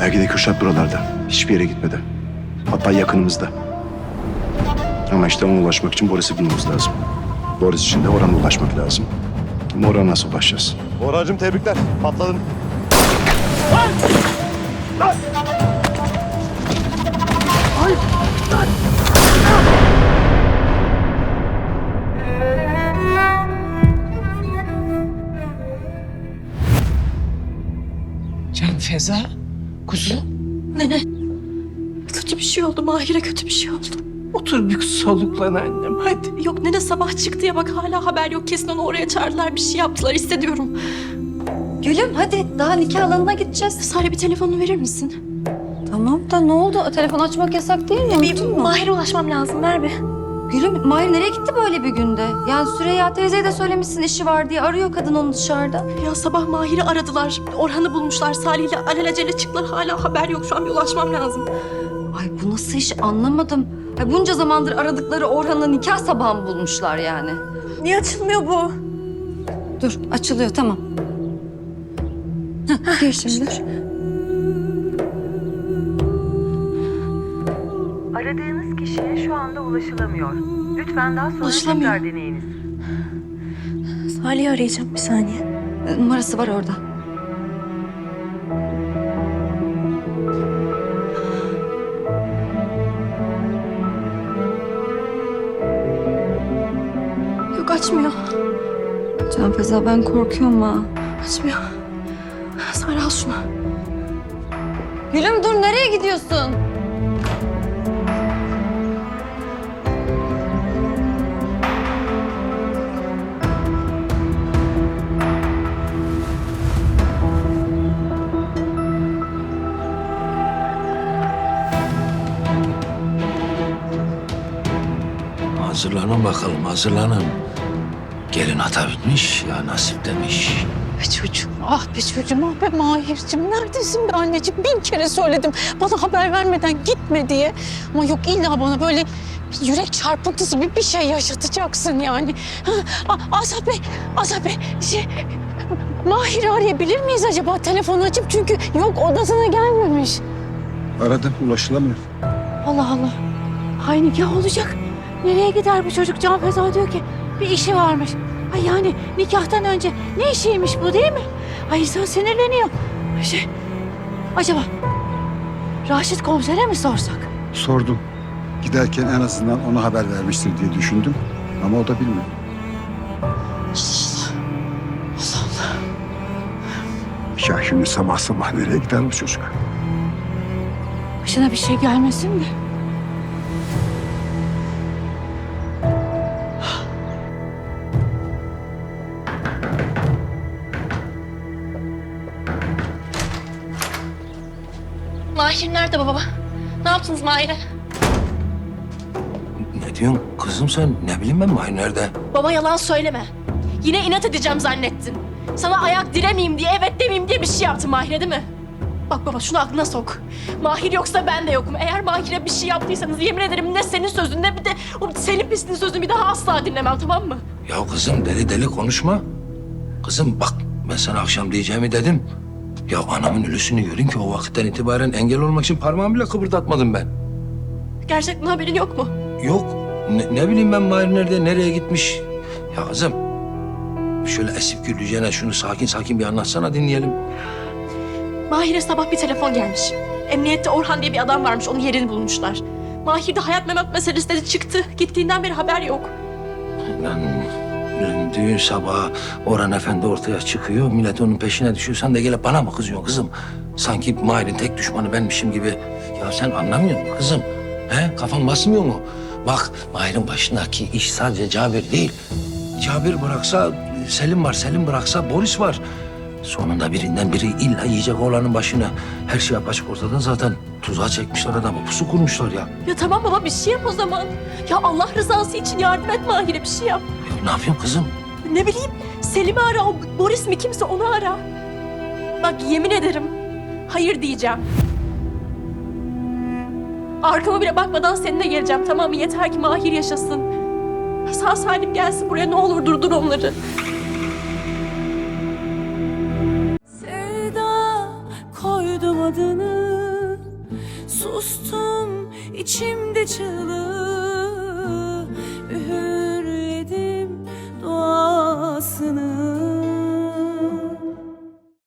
Belki de Kürşat buralarda. Hiçbir yere gitmedi. Hatta yakınımızda. Ama işte ona ulaşmak için Boris'i bulmamız lazım. Boris için de Orhan'a ulaşmak lazım. Ama Orhan'a nasıl ulaşacağız? Oracım tebrikler. Patladın. Can Feza, kuzum Nene. Kötü bir şey oldu. Mahir'e kötü bir şey oldu. otur bir soluklan annem hadi. Yok nene sabah çıktı ya bak hala haber yok. Kesin onu oraya çağırdılar. Bir şey yaptılar hissediyorum. Gülüm hadi daha nikah alanına gideceğiz. Sare bir telefonunu verir misin? Tamam da ne oldu? Telefon açmak yasak değil mi? Bir? Mahir'e ulaşmam lazım. Ver bir. Gülüm Mahir nereye gitti böyle bir günde? Yani Süreyya teyzeye de söylemişsin işi var diye arıyor kadın onu dışarıda. Ya sabah Mahir'i aradılar. Orhan'ı bulmuşlar. Salih'le alelacele çıktılar. Hala haber yok. Şu an bir ulaşmam lazım. Ay bu nasıl iş anlamadım. Ay bunca zamandır aradıkları Orhan'ı nikah sabahı bulmuşlar yani? Niye açılmıyor bu? Dur açılıyor tamam. Heh, gir şimdi. Aradığınız kişiye şu anda ulaşılamıyor. Lütfen daha sonra Ulaşılamıyor. tekrar deneyiniz. Salih'i arayacağım bir saniye. E, Numarası var orada. Yok açmıyor. Can Feza ben korkuyorum ha. Açmıyor. Sare al şunu. Gülüm dur nereye gidiyorsun? Hazırlanın bakalım, hazırlanın. Gelin ata bitmiş, ya nasip demiş. Be çocuğum, ah be çocuğum, ah be Mahir'cim. Neredesin be anneciğim? Bin kere söyledim bana haber vermeden gitme diye. Ama yok illa bana böyle bir yürek çarpıntısı bir, bir şey yaşatacaksın yani. Ha, A- Azat Bey, Azat Bey, şey, Mahir'i arayabilir miyiz acaba telefonu açıp? Çünkü yok odasına gelmemiş. Aradım ulaşılamıyor. Allah Allah. Hay nikah olacak. Nereye gider bu çocuk? Can Feza diyor ki bir işi varmış. Ay yani nikahtan önce ne işiymiş bu değil mi? Ay insan sinirleniyor. Şey, acaba Raşit komisere mi sorsak? Sordum. Giderken en azından ona haber vermiştir diye düşündüm. Ama o da bilmiyor. Ya şimdi sabah sabah nereye gider bu çocuk? Başına bir şey gelmesin de. Mahir nerede baba? Ne yaptınız Mahir'e? Ne diyorsun kızım sen? Ne bileyim ben Mahir nerede? Baba yalan söyleme. Yine inat edeceğim zannettin. Sana ayak diremeyeyim diye, evet demeyeyim diye bir şey yaptın Mahir'e değil mi? Bak baba şunu aklına sok. Mahir yoksa ben de yokum. Eğer Mahir'e bir şey yaptıysanız yemin ederim ne senin sözün ne bir de o Selim pisliğin sözünü bir daha asla dinlemem tamam mı? Ya kızım deli deli konuşma. Kızım bak ben sana akşam diyeceğimi dedim. Ya anamın ölüsünü görün ki o vakitten itibaren engel olmak için parmağımı bile kıpırdatmadım ben. Gerçekten haberin yok mu? Yok. Ne, ne bileyim ben Mahir nerede, nereye gitmiş? Ya kızım şöyle esip gürleyeceğine şunu sakin sakin bir anlatsana dinleyelim. Mahir'e sabah bir telefon gelmiş. Emniyette Orhan diye bir adam varmış. Onun yerini bulmuşlar. Mahir de hayat memat meselesi dedi çıktı. Gittiğinden beri haber yok. Lan düğün sabahı Orhan Efendi ortaya çıkıyor. Millet onun peşine düşüyor. Sen de gelip bana mı kızıyorsun kızım? Sanki Mahir'in tek düşmanı benmişim gibi. Ya sen anlamıyor musun kızım? He? Kafan basmıyor mu? Bak Mahir'in başındaki iş sadece Cabir değil. Cabir bıraksa Selim var, Selim bıraksa Boris var. Sonunda birinden biri illa yiyecek oğlanın başına. Her şey apaçık ortada zaten. Tuzağa çekmişler adamı, pusu kurmuşlar ya. Ya tamam baba bir şey yap o zaman. Ya Allah rızası için yardım et Mahir'e bir şey yap. Ne yapayım kızım? Ne bileyim Selim'i ara, o Boris mi kimse onu ara. Bak yemin ederim hayır diyeceğim. Arkama bile bakmadan seninle geleceğim tamam mı? Yeter ki Mahir yaşasın. Sağ salim gelsin buraya ne olur durdur onları. Sevda koydum adını Sustum içimde çığlığı